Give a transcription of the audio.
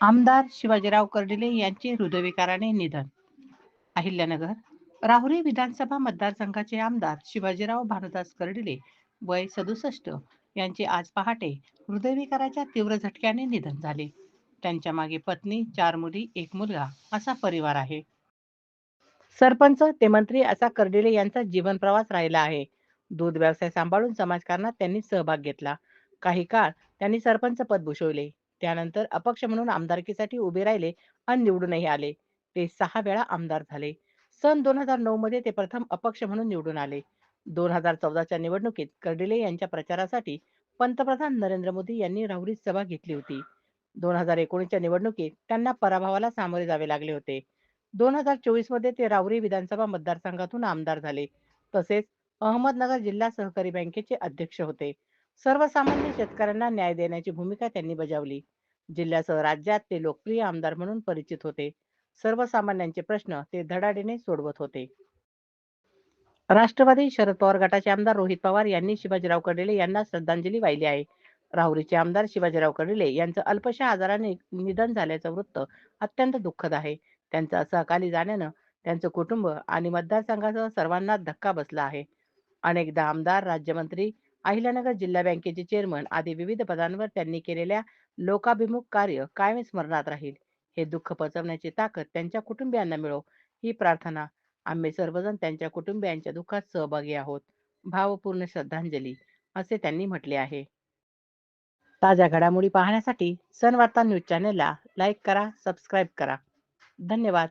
आमदार शिवाजीराव कर्डिले यांचे हृदयविकाराने निधन. अहिल्यानगर राहुरी विधानसभा मतदारसंघाचे आमदार शिवाजीराव भानुदास कर्डिले वय सदुसष्ट यांचे आज पहाटे हृदयविकाराच्या तीव्र झटक्याने निधन झाले. त्यांच्या मागे पत्नी चार मुली एक मुलगा असा परिवार आहे. सरपंच ते मंत्री असा कर्डिले यांचा जीवन प्रवास राहिला आहे. दूध व्यवसाय सांभाळून समाजकारणात त्यांनी सहभाग घेतला. काही काळ त्यांनी सरपंच पद भूषवले. त्यानंतर अपक्ष म्हणून आमदारकीसाठी उभे राहिले आणि निवडूनही आले. ते सहा वेळा आमदार झाले. सन दोन हजार नऊ मध्ये ते प्रथम अपक्ष म्हणून निवडून आले. दोन हजार चौदाच्या निवडणुकीत कर्डिले यांच्या प्रचारासाठी पंतप्रधान नरेंद्र मोदी यांनी राहुरीत सभा घेतली होती. दोन हजार एकोणीसच्या निवडणुकीत त्यांना पराभवाला सामोरे जावे लागले होते. दोन हजार चोवीसमध्ये ते राहुरी विधानसभा मतदारसंघातून आमदार झाले. तसेच अहमदनगर जिल्हा सहकारी बँकेचे अध्यक्ष होते. सर्वसामान्य शेतकऱ्यांना न्याय देण्याची भूमिका त्यांनी बजावली. जिल्ह्यासह राज्यात ते लोकप्रिय आमदार म्हणून परिचित होते. सर्वसामान्यांचे प्रश्न ते धडाडीने सोडवत होते. राष्ट्रवादी शरद पवार गटाचे आमदार रोहित पवार यांनी शिवाजीराव कर्डिले यांना श्रद्धांजली वाहिली आहे. राहुरीचे आमदार शिवाजीराव कर्डिले यांचं अल्पशा आजाराने निधन झाल्याचं वृत्त अत्यंत दुःखद आहे. त्यांचं असं अकाली जाण्यानं त्यांचं कुटुंब आणि मतदारसंघासह सर्वांना धक्का बसला आहे. अनेकदा आमदार राज्यमंत्री अहिल्यानगर जिल्हा बँकेचे चेअरमन आदी विविध पदांवर त्यांनी केलेल्या लोकाभिमुख कार्य कायम स्मरणात राहील. हे दुःख पचवण्याची ताकद त्यांच्या कुटुंबियांना मिळो. ही प्रार्थना आम्ही सर्वजण त्यांच्या कुटुंबियांच्या दुःखात सहभागी आहोत. भावपूर्ण श्रद्धांजली असे त्यांनी म्हटले आहे. ताज्या घडामोडी पाहण्यासाठी सनवार्ता न्यूज चॅनेलला लाईक करा सबस्क्राईब करा. धन्यवाद.